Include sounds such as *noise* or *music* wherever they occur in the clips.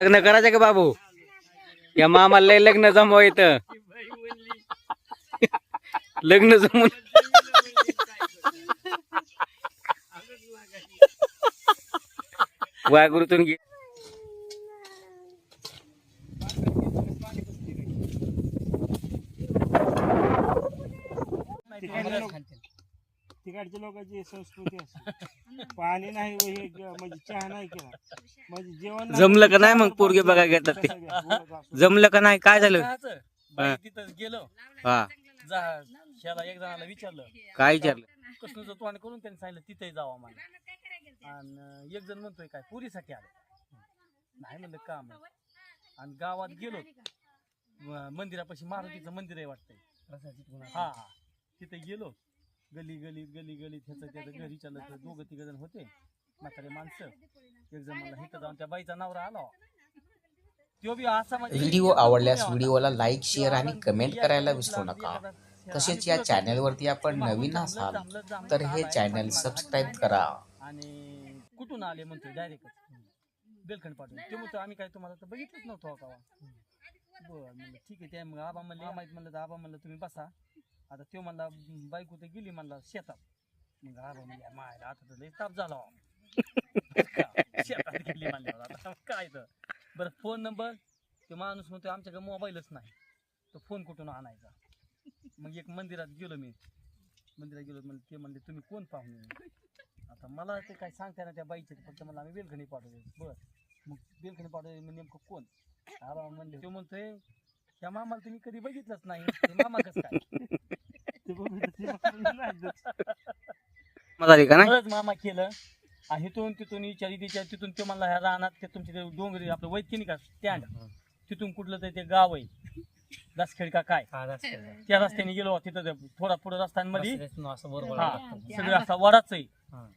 लग्न करायचं का बाबू? या मामाला लय लग्न जमवा इथं. लग्न जमून वाघुरूतून घे. तिकडच्या लोक- तिकडच्या लोकांची संस्कृती असते. पाणी नाही व हे ग- म्हणजे चहा नाही केला. म्हणजे जेवण नाही जमलं का नाही मग पोरगे बघायला घेतात ते. जमलं का नाही? काय झालं? कायचं? बाई तिथं गेलो. हा. जा शाला एक जणाला विचारलं. काय विचारलं? कृष्णाचं तोंड करून त्यांनी सांगितलं तिथे जावा मला आणि एक जण म्हणतोय काय पुरीसाठी आलं? नाही म्हणलं काम आहे. आणि गावात गेलो. म- मंदिरापाशी मारुतीचं मंदिर आहे वाटतंय. हा हा. तिथे गेलो. गली गलीत गली गलीत ह्याचं त्याचं घर विचारलं तर दोघं तिघ जण होते. म्हातारे माणसं. एक जण म्हणलं इथं जाऊन त्या बाईचा नवरा आला. तो बी असा म्हणजे- व्हिडिओ आवडल्यास व्हिडिओला लाईक शेअर आणि कमेंट करायला विसरू नका. तसेच या चॅनलवरती आपण नवीन असाल तर हे चॅनल सबस्क्राईब करा. आणि कुठून आले म्हणतो डायरेक्ट बेलखंड पाठवून. ते म्हणतो आम्ही काय तुम्हाला तर बघितलंच नव्हतं का बरं म्हणलं ठीक आहे ते मग आबा म्हणले माहीत म्हणलं तर आबा म्हणलं तुम्ही बसा. आता तो म्हणला बायको तर गेली म्हणला शेतात. मग आबा म्हणले मायला आता तर लई ताप झाला. हो." शेतात गेली म्हणल्यावर आता. काय तर. बरं फोन नंबर? ते माणूस म्हणतो आमच्याकडे मोबाईलच नाही. तो फोन कुठून आणायचा? मग एक मंदिरात गेलो मी. मंदिरात गेलो म्हणजे ते म्हणले तुम्ही कोण पाहुणे? आता मला ते काय सांगता ना त्या बाईचे फक्त मला आम्ही बेलखणी पाठवले बर. मग बेलखणी पाठवले म्हणजे मग नेमकं कोण? आबा म्हणले तो म्हणतोय त्या मामाला तुम्ही कधी बघितलंच नाही. ते मामा कसं काय? आली का नाही? मामा केलं. आणि इथून तिथून विचारी तिच्या तिथून ते म्हणला ह्या रानात ते तुमचे ते डोंगरी आपलं वैद्य का स्टँड. तिथून कुठलं तरी ते गाव आहे. दासखेड का काय त्या रस्त्याने गेलो तिथं थोडा पुढे रस्त्यांमध्ये हा सगळं असा वडाच आहे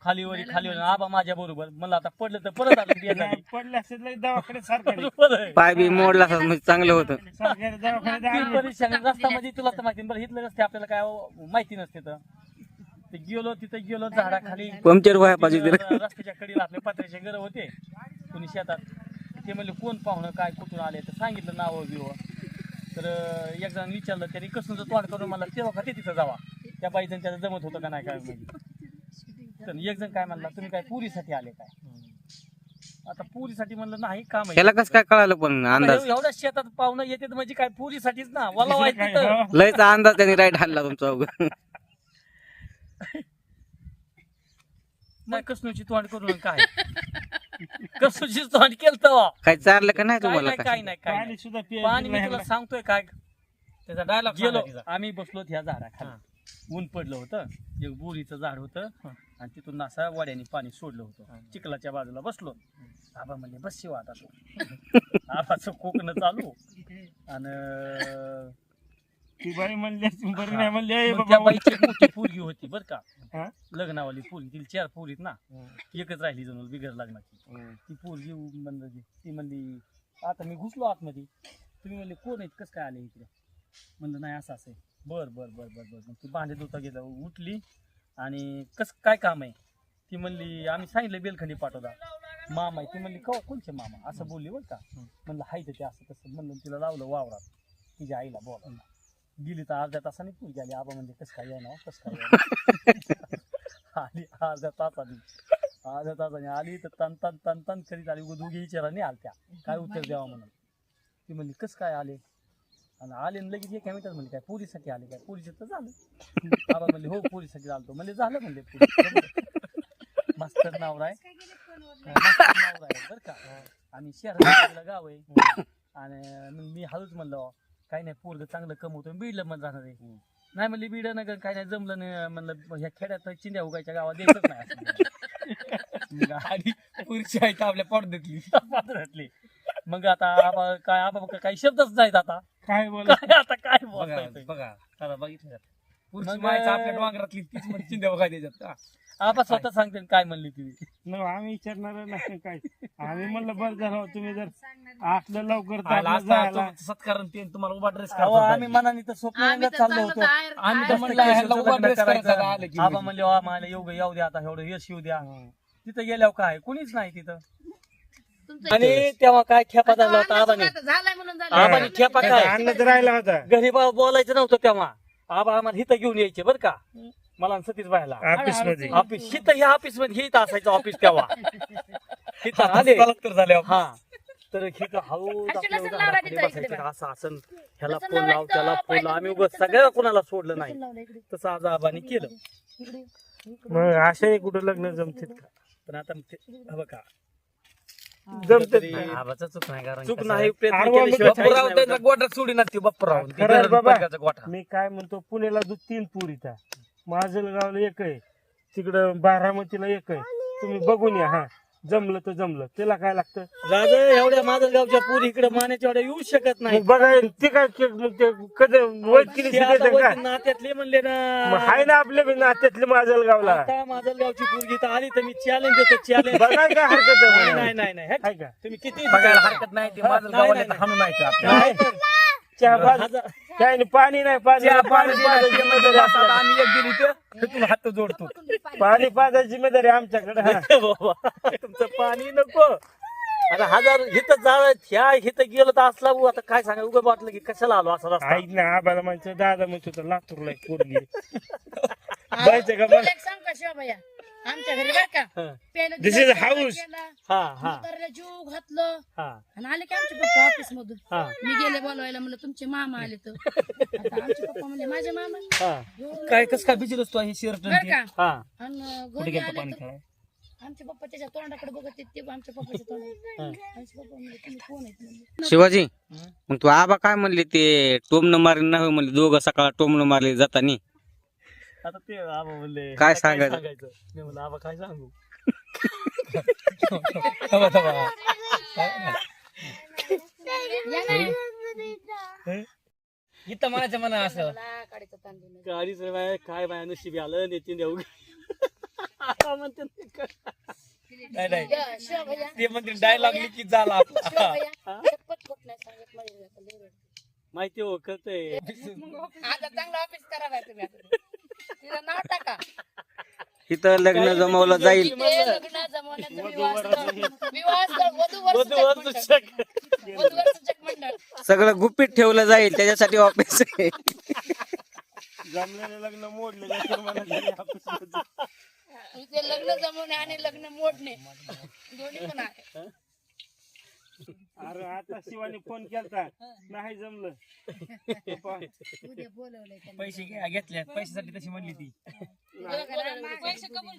खाली वरी खाली वरी आबा माझ्या बरोबर. मला आता पडलं तर परत आलं. नाही, पडले दवाखान्यात बरं आहे. पाय बी मोडला असता म्हणजे चांगलं होतं. सरकारी दवाखान्यात ती आणलं. परेशानी रस्त्यामध्ये तुला तर माहिती बरं इथलं रस्ते आपल्याला काय माहिती नसते तर. ते गेलो तिथे गेलो झाडाखाली. पंक्चर व्हाय पाहिजे तिथं रस्त्याच्या कडीला आपले पत्र्याचे घर होते. कोणी शेतात. ते म्हणले कोण पाहुणं? काय? कुठून आले? तर सांगितलं नाव बिव तर एक जण विचारलं त्यांनी कसं तोंड करून मला तेव्हा का ते तिथं जावा. त्या बाईजण त्याचं जमत होतं का नाही काय म्हणजे तर एक जण काय म्हणला तुम्ही काय पुरीसाठी आले काय? आता पुरीसाठी म्हणलं नाही काम त्याला कसं काय कळालं पण अंदाज? एव- एवढ्या शेतात पाहुणं येते म्हणजे काय पुरीसाठीच ना? मला वाईट. लयचा अंदाज त्यांनी राईट हल्ला तुमचा अवघड. नाही कसनूची तोंड करून काय? कसनूची तोंड केलं तेव्हा? काय चारलं का नाही काय तुम्हाला नाही काय? काय? नाही काय पाणी मी तुला सांगतोय काय? त्याचा डायलॉग गेलो आम्ही बसलो ह्या झाडाखाली. ऊन पडलं होतं एक बोरीचं झाड होतं आणि तिथून असा वाड्याने पाणी सोडलं होतं. चिखलाच्या बाजूला बसलो. आबा म्हणले बस शिवा आता तू. *laughs* आबाचं कोकण चालू. आणि ती बाई म्हणली असती, बरी नाही म्हणली "ए मग बाबा, त्या बाईची एक मोठी पोरगी होती बर का. हा? लग्नावाली पोरगी. तिला चार पोरीत ना. एकच राहिली जणू बिगर लग्नाची. ती पोरगी म्हणली ती म्हणली आता मी घुसलो आतमध्ये. तुम्ही म्हणले कोण आहेत? कसं काय आले इकडे? म्हणलं नाही असं असं आहे. बर बर बर बर बर. मग ती भांडे धुता गेलं उठली आणि कसं काय काम आहे? ती म्हणली आम्ही सांगितलं बेलखंडी पाठवला मामा आहे. ती म्हणली कवा कोणचे मामा? असं बोलली बरं का. म्हणलं हाय तर ते असं तसं. म्हणलं तिला लावलं वावरात. तिच्या आईला बोलायला गेली तर अर्ध्या तासाने पूजा आली. आबा म्हणजे कसं काय येणार? कसं काय येणार? *laughs* आली अर्ध्या तासाने. अर्ध्या तासाने आली तर तन तन तन तन करीत आली. दोघी विचाराने आलत्या. काय उत्तर द्यावं म्हणून? ती म्हणली कसं काय आले? आणि आले आणि लगेच एका मिनिटात म्हणले काय पोरीसाठी आले? काय पोरीचं तर झालं? बाबा म्हणले हो पोरीसाठी आलतो म्हणले झालं म्हणले मास्तर नाव आहे. मास्तर नाव आहे बरं का? आणि शहरात गाव आहे. आणि मग मी हळूच म्हणलं काही नाही पोरग चांगलं कमवतो बीडलं मग जाणार आहे. नाही म्हणली बीड नगर काय नाही जमलं नाही म्हणलं ह्या खेड्यात चिंध्या उगायच्या गावात द्यायचंच नाही असं. *laughs* आणि पुढची आहे तर आपल्या पडद्यातली पादरातली. मग आता आबा काय आबा काही शब्दच नाहीत आता. काय बोला काय आता काय बघा बघा बघितलं. पुढची मग- मायचं आपल्या डोंगरातली तीच म्हणजे चिंध्या बघा त्याच्यात. हा. आबा स्वतः सांगते काय म्हणली ती. न आम्ही विचारणार नाही काय. आम्ही म्हणलं बरं झालं तुम्ही जर असलं लवकर तर आला आपलं असता जायला तो सत्कार आणि ते तुम्हाला उभा ड्रेस अहो, आम्ही मनाने तर स्वप्न आम्ही तर चाललो होतो. बाहेर- आम्ही तर म्हणलं ह्याला उभा लग्न ड्रेस करायचा करायचं. आलं की आबा म्हणले "वा, मला येऊ येऊ द्या आता एवढं यश येऊ द्या. तिथं गेल्यावर काय? कोणीच नाही तिथं. तुमचं आणि तेव्हा काय खेपा झाला होता आता आबाने? अन्नाचं झालंय म्हणून झालं. आबाने खेपा काय? अन्नच राहिला होता. घरी बा- बोलायचं नव्हतं तेव्हा. आबा आम्हाला हिथं घेऊन यायचे बरं का. मला आणि सतीश बायला. ऑफिसमध्ये ऑफिस हिथं ह्या ऑफिसमध्ये हिथं असायचं ऑफिस तेव्हा. हिथं आले. झाले हा. तर हिथं हळू अशी आपल्या लसूण झाडाखाली लावायची इकडे बसायचं बघा. असं असं. ह्याला लसूण फोन लाव लावायचं, त्याला फोन लाव आम्ही उगाच सगळ्या कोणाला सोडलं नाही. लसूण लावलं इकडे. तसं आज आबाने केलं. मग अशाही कुठं लग्न जमतील का? पण आता ते- हा बघा. जमतात तरी ना. आबाचा चूक नाही कारण चूक कसं नाही आहे, प्रयत्न आडवा केल्याशिवाय मुलगा काहीच बाप्पूराव नाही त्यांचा होत. गोठा सोडी ना ती बाप्पूराव ती खरं आहे गरज बाबा. पडक्याचा गोठा मी काय म्हणतो पुण्याला दूध तीन पुरीचा माझलगावला एक आहे तिकडं बारामतीला एक आहे तुम्ही बघून या हा जमलं तर जमलं. त्याला काय लागतं? राजा एवढ्या गावच्या पुरी इकडे माण्याच्या एवढ्या येऊ शकत नाही. मग बघा ते काय मग ते कधी वैत केली ते आता शिकायचं का? वरती नात्यातले म्हणले मग ना हाय ना आपल्या बी नात्यातले माझलगावला आता गावची पोरगी तर आली तर मी चॅलेंज देतो चॅलेंज बघा काय हरकत आहे नाही. नाही नाही नाही. हे, हाय का? तुम्ही किती बघायला हरकत नाही ते माझं नाही, गावाला नाही, हाणून. चहा हजार- काय नाही पाणी नाही पाणी चहा पाणी पाणी पाजायची दिलं, जिम्मेदारी आपल्याला. आम्ही एक दिली तर हात जोडतो. पाणी पाजायची जिम्मेदारी आमच्याकडे हा. बाबा. तुमचं पाणी नको. आता हजार हिथं जा ह्या हिथं गेलो तर असला भाऊ आता काय सांगा उगं वाटलं की कशाला आलो असा रस्ता? ऐक ना आबाला म्हणतो दादा म्हणतो तर लातूरला एक पोरगी जायचं का तुला एक सांग का आमच्या घरी बरं का? हं. पहिलं This दिवस is house. केला, हा हा. म्हाताऱ्याला जीव घातलं. हा. आणि आले की आमचे पप्पा ऑफिस मधून. हा. मी गेले बोलवायला म्हणलं तुमचे मामा आले तर. आता आमचे पप्पा म्हणले माझे मामा? हा. एवढं काय कस काय बिजल असतो हे शर्ट बरं का? हा. आणि कुठे घरी गेलं आले पाणी तर खेळाय आमचे पप्पा त्याच्या तोंडाकडे बघत आहेत, ते आमच्या पप्पाच्या तोंडाकडे आमचे पप्पा म्हणले तुम्ही कोण आहेत? म्हणले शिवाजी मग तू आबा काय म्हणले ते टोमनं मारले नाही म्हणले दोघं सकाळ टोमनं मारले जातानी. आता ते आबा म्हणले काय सांगायचं? मी म्हणलं आबा काय सांगू थांबा, *laughs* थांबा. इथं म्हणायचं म्हणा असं. गाडीच बाय काय बाय नशिबी आलं नेतीन देऊ आता म्हणते नाही का? नाही नाही या, शिवभैया ते म्हणते डायलॉग लिखित झाला आपला. माहिती हो कळतंय आता चांगलं ऑफिस करावं तुम्ही आता. नाव टाका इथं लग्न जमवलं जाईल. ते लग्न जमवण्याचं विवाहस्थळ विवाहस्थळ वधू वधू वर्ष वधू check. वधू वर्षचक मंडळ सगळं गुपित ठेवलं जाईल त्याच्यासाठी ऑफिस आहे. जमलेलं लग्न मोडले लग्न जमवणे आणि लग्न मोडणे. दोन्ही पण आहे. अरे आता शिवानी फोन केलता. नाही जमलं. पप्पा, उद्या बोलवलंय त्यांनी. पैसे घ्या घेतले पैशासाठी तशी म्हणली ती. पैसे कबूल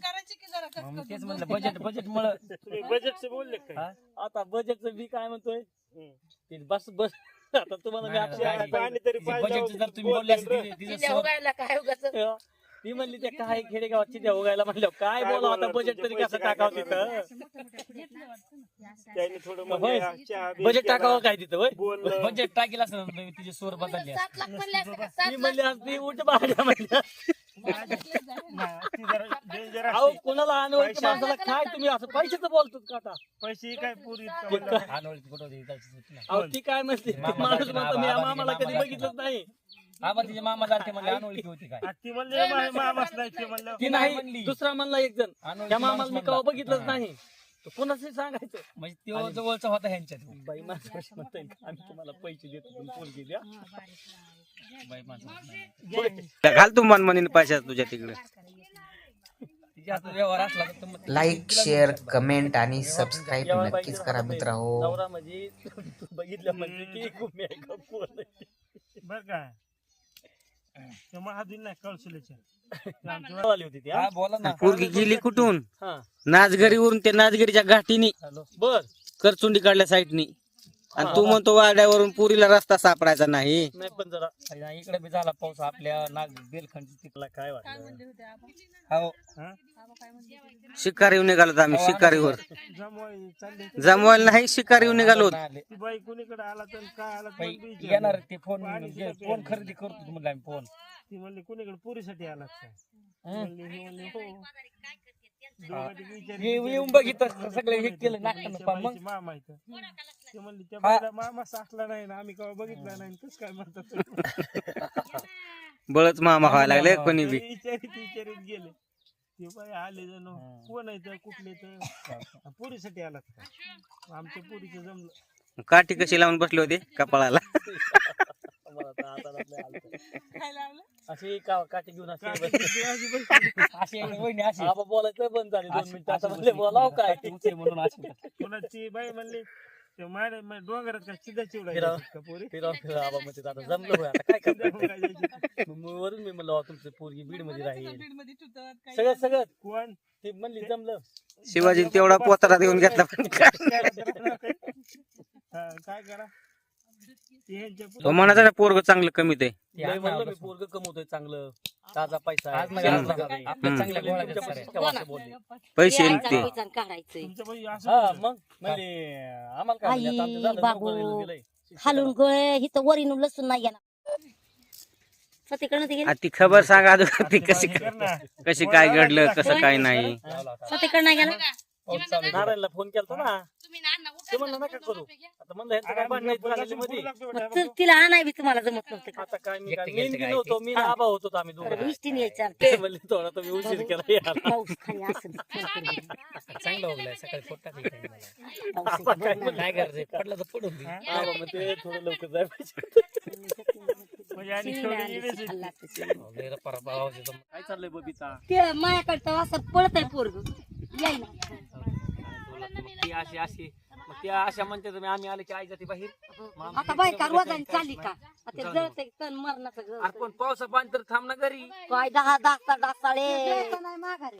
मग तेच म्हणलं बजेट बजेट मुळे तुम्ही बजेटचे बोलले का? काय आता बजेटचं बी काय म्हणतोय? हम्म. ते बस बस आता तुम्हाला मी आपल्या पाणी तरी पाहिजे बजेट जर तुम्ही बोलले असते तिच्या उगायला काय उगाच? ती म्हणली ते काय खेडेगावात चिद्या उगायला म्हणलं काय काय बोला आता बजेट तरी कसं काय टाकावं तिथं? त्याने थोडं होय. म्हणजे चहा बी बजेट केला, टाकावं काय तिथं होय? बोललं बजेट टाकेल असं तिचे स्वर बदलले सात लाख म्हणले असते का? ती सात म्हणली आज ती उठ बाहेर म्हणल्या ती जरा अहो कोणाला माणसाला काय तुम्ही असं पैशाचं बोलतो का आता? पैसे काय पुरी अनोळखी कुठं होती जायची सुट्टी नाही. अहो ती काय म्हणते ती मामा माणूस म्हणतो मी आम्हाला कधी मामा बघितलंच नाही. आबा तिचे मामा जाते म्हणजे अनोळखी होती काय? ती म्हणले मा- मामाच नाही ते म्हणलं ती नाही म्हणली. दुसरा म्हणला एक जण. अनोळखी त्या माणूस मामाला मी म्हणला. कवा बघितलंच हा. नाही. तर कोणाचं सांगायचं. म्हणजे तो जवळचा होता ह्यांच्यात. बाई म्हणताय का, आम्ही तुम्हाला पैसे देतो तुम्ही पोरगी द्या बाई माणसं घाल तू मन म्हणीन पैशात तुझ्या तिकडे. तिच्या हातात व्यवहार असला तर मग लाईक शेअर कमेंट आणि सबस्क्राईब जेव्हा नक्कीच बाई करा म्हणते, मित्र हो नवरा म्हणजे तू बघितलं म्हणजे की खूप आहे का पोर आहे. बर का. ते महादीन नाही कळसुल्याच्या आली होती ती हा? बोला ना. पोरगी गेली कुठून? हा. नाचगरीवरून ते नाचगरीच्या घाटीनी हॅलो. बर करचुंडी काढल्या साईडनी. आणि तू म्हणतो वाड्यावरून पुरीला रस्ता सापडायचा नाही नाही पण जरा इकडे बी झाला पाऊस आपल्या नाग बेलखंड तिला काय वाटलं हो शिकारीवर निघालो आम्ही शिकारीवर जमवाय चालले जमवायला नाही शिकारीवर निघालो आले. ती बाई कुणीकडे आला तर काय आला तर बाई. येणार ते फोन फोन खरेदी करतो म्हणलं आम्ही फोन ती म्हणली कुणीकडे पुरीसाठी आला काय म्हणली, हे म्हणले, हो. येऊन बघितलं सगळं हे केलं. मग मामा इथं ते म्हणली त्या. बाईला मामा साठला नाही ना आम्ही केव्हा बघितला नाही कस काय म्हणतात *laughs* बळच मामा व्हायला लागले कोणी बी. विचारित विचारित गेले. ते बाई आले जण कोण आहे तर कुठले तर पुरीसाठी आलात का? आमच्या पुरीचं जमलं. काठी कशी लावून बसले होते? कपाळाला. *laughs* अशी का काठी घेऊन अशी वहिनी अशी. आबा बोलायचं बंद झाले. दोन मिनिटं आता म्हणले बोलाव काय? तुमचे म्हणून अशी कोणाची बाई म्हणली ते मारे मारे डोंगरात फिराव. पोरी? म्हणते आता जमलं होय आता. काय वरून मी म्हणलं तुमचं पोरगी बीडमध्ये राहील. सगळं सगळं. कोण? ते म्हणली जमलं. शिवाजी तेवढा पोतारा देऊन घेतला पण काय? हा, काय करा? ते म्हणाचा पोरग चांगलं कमीत आहे लय म्हणलं मी पोरग कमवतोय चांगलं ताजा पैसा आहे. आपल्या चांगल्या गोळ्या तुमच्या ठेवा असं बोलले. पैसे ते काढायचंय हा. मग आम्हाला काय म्हणले, आता आमचं आई, झालं, बाबू. नोकरीला गेलंय. हालून गोळे वरीन लसूण नाही येणार सतीकडनं ते गेले आ, ती खबर सांगा अजून ती कशी. कशी काय घडलं कसं काय नाही गेला. नारायणला फोन केलता ना. ते म्हणलं नका करू. आता म्हणलं ह्यांचं काय भांडण आहेत झालेली मध्ये मग तू- तिला आणाय बी तुम्हाला जमत नव्हतं का? आता काय मी काय मी काय नव्हतो मी हा. आबा होतो आम्ही दोघं. इष्टीने यायचं ते म्हणले थोडा तुम्ही उशीर केला यार पाऊस खाली असं *laughs* चांगलं होगलाय सकाळी फोट टाकली काय मला. पाऊस काय आहे. काय करायचं पडलं तर पडून दे. आबा म्हणते थोडं लवकर जाय पाहिजे. म्हणजे आणि शिवण्या शेवटी आली, गेलीच. खाल्ला तर शिवण्या. अहो, लय रपारा आवाज येतो. काय चाललंय बबिता? ते माझ्याकडे तर असं पळत आहे पोरग यायला ती अशी अशी. मग त्या अशा म्हणते तुम्ही आम्ही आले की आई जाते बाहेर. मग आमची आता बायका रोजाने चालली. का? आता जळत तण मरणाचं अरे घर पण पावसा पाणी तर थांब ना घरी. काय दहा दहा डासाळे नाही माघारी.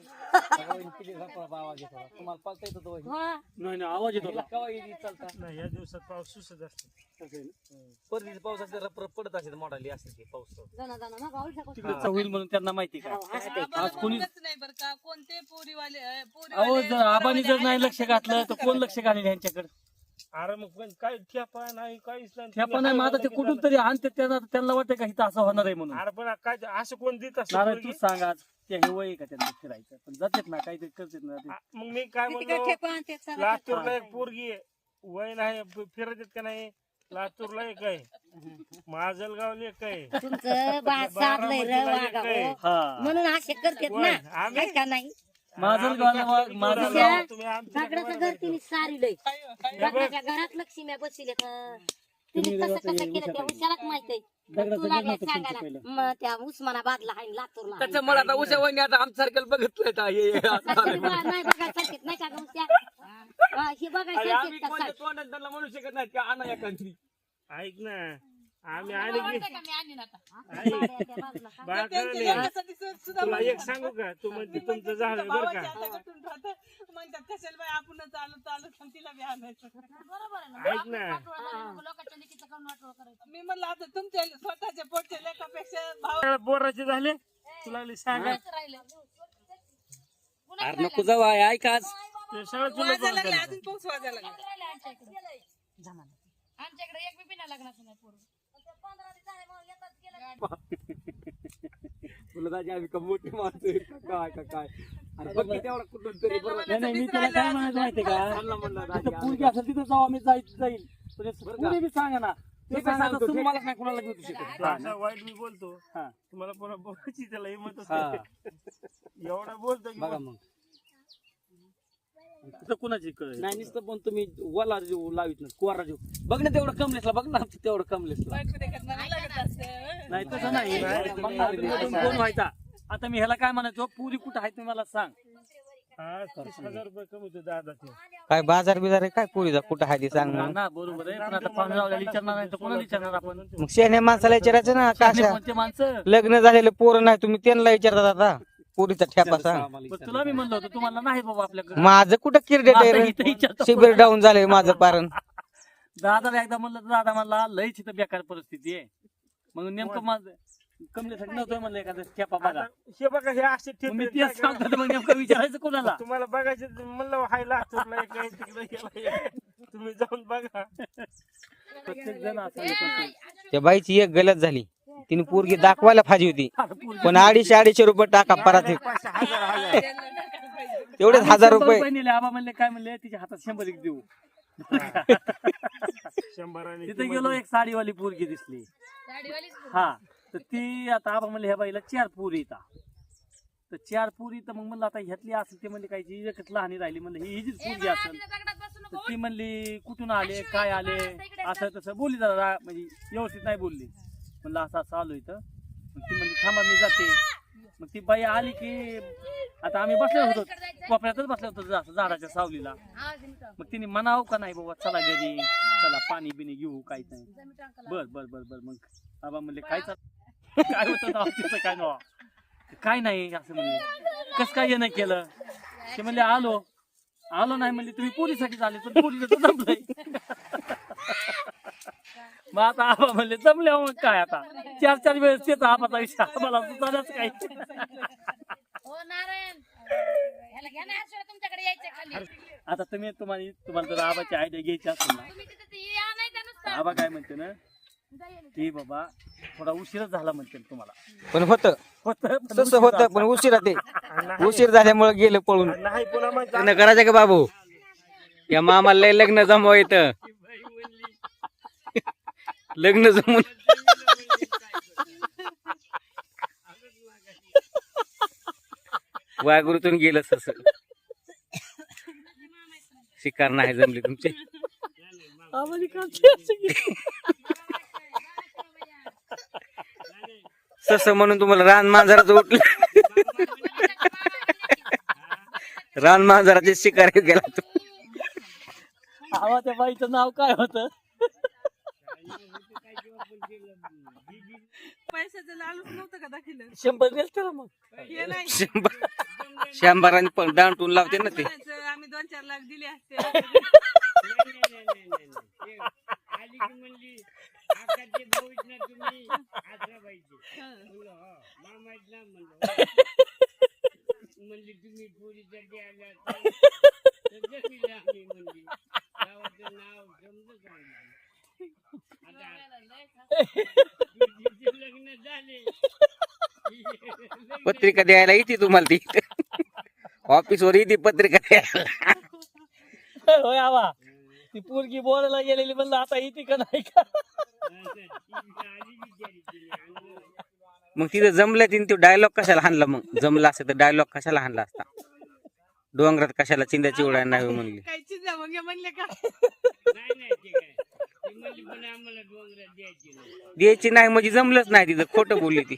आवाज येतो तुम्हाला पालता येतो तो हा. नाही नाही आवाज येतो केव्हा येईल चालता. नाही या दिवसात पाऊस सुसत असतो परतीच्या पावसात जरा परत पडत असेल ते पाऊस. जणा जणा ना होईल म्हणून त्यांना माहिती का? हो. आज कोणी नाही बरं का. कोणते पोरीवाले अं, अहो पोरीवाले जर आबानी जर नाही लक्ष घातलं तर कोण लक्ष घालेल यांच्याकडे अरे मग पण काय ठेपा नाही काहीच नाही. ठेपा नाही मग आता ते कुठून तरी आणते त्यांना त्यांना वाटतं का इथं असं होणार आहे म्हणून? अरे पण काय असं कोण देत असत तू सांग आज ते हे वय आहे का त्यांना फिरायचं पण जातात ना काहीतरी करतात ना ते. मग मी काय म्हणलो. लातूरला एक पोरगी आहे. वय नाही फ- फिरत येत का नाही? लातूरला एक आहे. माजलगावला एक आहे. तुमचं र हो. म्हणून असे करतात? ना. आम्ही? काय का नाही. माझं गाव माझं दगडाचं घर तिने सारीलंय. दगडाच्या घरात लक्ष्मी बसले तिने कसं कसं केलं त्या उशालाच माहीत आहे. दगडाचं तू घर लागला नव्हतं तुमचं सांगायला. मग त्या उस्मानाबादला लातूरला आता उशा वहिनी आता आमच्या सारख्याला बघितलंय का हे- हे असं सारखी झालंय. बा- नाही सारखीच नाही का उस्या? हा, सारखीच त्यांना म्हणू शकत नाही ऐक ना आम्ही आले की? बाळा कळले. तुला. एक सांगू का तू म्हणते तुमचं झालं बरं का. म्हणतात कशाला बाई आपण चालू चालू पण तिला बी आणायचं ऐक ना लोकांच्या लेकीचं करून वाटोळं करायचं. मी म्हणलं आता तुमच्या स्वतःच्या पोटच्या लेखापेक्षा भाव बोराचे झाले तुला लागले सांगा अरे नको जाऊ आहे, ऐक आज ते सगळं तुला वाजायला लागले झालं. अजून पाऊस वाजायला लागला आमच्याकडे एक बी बिना लग्नाचं नाही पोरं. तुला दाजी *laughs* आम्ही का मोठी माणसं आहे का काय का काय? अरे बघ की तेवढा कुठून तरी बरं. नाही नाही मी त्याला काय म्हणायचं माहितीये का? *laughs* त्यांना म्हणलं दाजी तिथं पूर्वी असेल तिथं जाऊ आम्ही जायचं जाईल. सांगा ना. ते सांगतो, तुम्हाला काय कोणाला शकत वाईट मी बोलतो. हा. तुम्हाला पुन्हा बोलायची त्याला हिंमतच हा. नाही. एवढा बोलतो की बघा मग. तिथं कुणाची कळ नाही नुसतं पण तुम्ही वला जीव लावित नाही कोरा जीव. बघ ना तेवढं कमलेसला बघ ना तेवढं कमलेसला नाही लागत असं नाही तसं नाही. तुम्ही कोण व्हायचा? आता मी ह्याला काय म्हणायचो पुरी कुठं आहे तुम्ही मला सांग. हा तीस हजार रुपये कमी होते दादा ते काय बाजार बिजार आहे काय पुरीचा कुठं आहे ते सांग ना, मग ना बरोबर आहे पण आता विचारणार नाही तर कोणाला विचारणार आपण? मग शेण्या माणसाला विचारायचं ना कोणते माणसं? लग्न झालेले पोरं नाही तुम्ही त्यांना विचारतात आता. पुरीचा ठेपा सांग. पण तुला मी म्हणलं होतं तुम्हाला नाही बाबा आपल्याकडे माझं कुठं क्रिकेट आता आहे इथं रे? विचारतो. शिबिर डाऊन झालंय माझं पारण. *laughs* दादाला एकदा म्हणलं तर दादा म्हणला लयच इथं बेकार परिस्थिती आहे. मग नेमकं माझं कमलेसाठी नव्हतं म्हणलं एखादं ठेपा बघा. हे बघा हे असे मग मी सांगतो नेमकं विचारायचं कोणाला? *laughs* तुम्हाला बघायचे म्हणलं हाय लातूरला एक आहे तिकडे गेला एक. तुम्ही जाऊन बघा. प्रत्येक जण असं हे करतो. त्या बाईची एक गलत झाली. तिने पोरगी दाखवायला पाहिजे होती. पण अडीचशे अडीचशे रुपये टाका परत पाचशे *laughs* हजार तेवढेच रुपये. आबा म्हणले काय म्हणले तिच्या हातात शंभर एक देऊ. तिथे गेलो एक साडीवाली पोरगी दिसली. हा तर ती आता आबा म्हणले ह्या बाईला चार पोरी येतात तर चार पुरी तर मग म्हणलं आता ह्यातली असेल ते म्हणले काही एकच लहानी राहिली म्हणलं ही हिचीच पोरगी असेल. तर ती म्हणली कुठून आले काय आले? असं तसं बोलली जरा म्हणजे व्यवस्थित नाही बोलली. म्हणलं असं असं आलो इथं. मग ती म्हणजे थांबा मी जाते. मग ती बाई आली की आता आम्ही बसलो होतो कोपऱ्यातच बसलो होतो असं झाडाच्या सावलीला. मग तिने म्हणावं का नाही बाबा चला घरी चला पाणी बिणी घेऊ काही नाही. बर बर बर बर मग बाबा म्हणले काय चाल *laughs* काय होतं काय काय नाही असं म्हणले. कस काय येणं केलं? ते म्हणले आलो. आलो नाही म्हणले तुम्ही पोलीसाठी आले तर पोलीस तर जमलंय. *laughs* मग आता आबा म्हणले जमले मग काय आता? चार चार वेळेस येतो आबाचा विषय आम्हाला सुचायलाच काय? हो नारायण. ह्याला घ्या ना. हर्षला तुमच्याकडे यायचं खाली. आता तुम्ही तुम्हाला तुम्हाला जर आबाची आयडिया घ्यायची असेल ना तुम्ही तिथे ते या नाही का नुसतं. आबा काय म्हणते ना ते बाबा थोडा उशीरच झाला म्हणते ना तुम्हाला. पण होतं. होतं पण तसं उशीर होतं झाला. पण उशिरा ते नाही- उशीर झाल्यामुळे गेलं पळून. नाही पुन्हा मग लग्न करायचं का बाबू? या मामाला लय लग्न जमवा येतं लग्न जमून वाघुरूतून गेलं तसं शिकार नाही जमली तुमचे. तसं म्हणून तुम्हाला रान मांजराचं उठलं. रान मांजराचे शिकार गेला तू. आबा त्या बाईचं नाव काय होतं पैशाचं लालूच नव्हतं का दाखिलं शंभर दिल त्याला मग. हे नाही. शंभर. शंभराने पण दांटून लावते ना ते. म्हणायचं, आम्ही दोन चार लाख दिले असते. *laughs* पत्रिका द्यायला येते तुम्हाला ती. ऑफिस वर येते पत्रिका द्यायला. होय ती पोरगी बोलायला गेलेली म्हणलं आता येते का नाही का? मग तिथं जमलं तिने तो डायलॉग कशाला हाणला मग? जमला असतं तर डायलॉग कशाला हाणला असता? डोंगरात कशाला चिंध्याची उडाय नाही म्हणली. काय चिंता मग हे म्हणले का? द्यायची नाही म्हणजे जमलंच नाही तिथं. खोटं बोलली ती.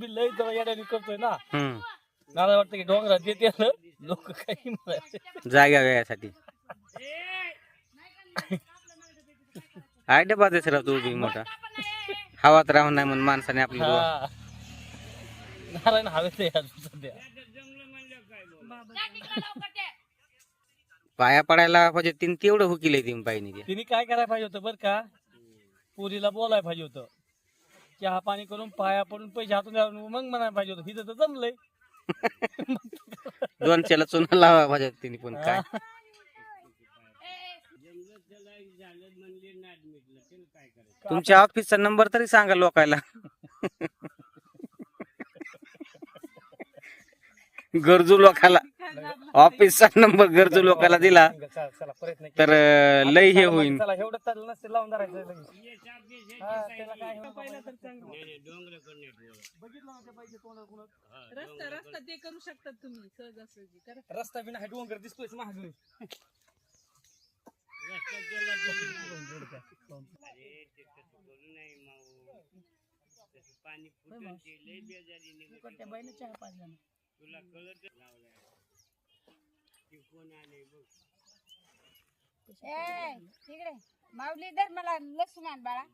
मी लय जवळ येड्याने करतोय ना. हम्म. मला वाटतं की डोंगरात येते लोक काही म्हणायचे. जाग्या वेळासाठी. आयडिया बाजूच राहतो उभी मोठा. हवात राहून नाही म्हणून माणसाने आपली हा. नारायण हवेत आहे अजून सध्या. पाया पडायला पाहिजे तिने तेवढं हुकील ती बाईने ते. तिने काय करायला पाहिजे होतं बरं का? पोरीला बोलायला पाहिजे होतं. चहा पाणी करून पाया पडून पैसे हातून घालून मग म्हणायला पाहिजे होतं. हिथं तर जमलंय. *laughs* दोन चला चुना लावा पाहिजे तिने पण काय. तुमच्या ऑफिसचा नंबर तरी सांगा लोकायला. *laughs* गरजू लोकाला. ऑफिसचा नंबर गरजू लोकाला दिला. तर लय हे होईल रस्ता रस्ता ते करू शकतात तुम्ही सहजासहजी. करा रस्ता बिना हा डोंगर दिसतोय महाग ए, तिकडे माऊली धर मला लसूण आण बाळा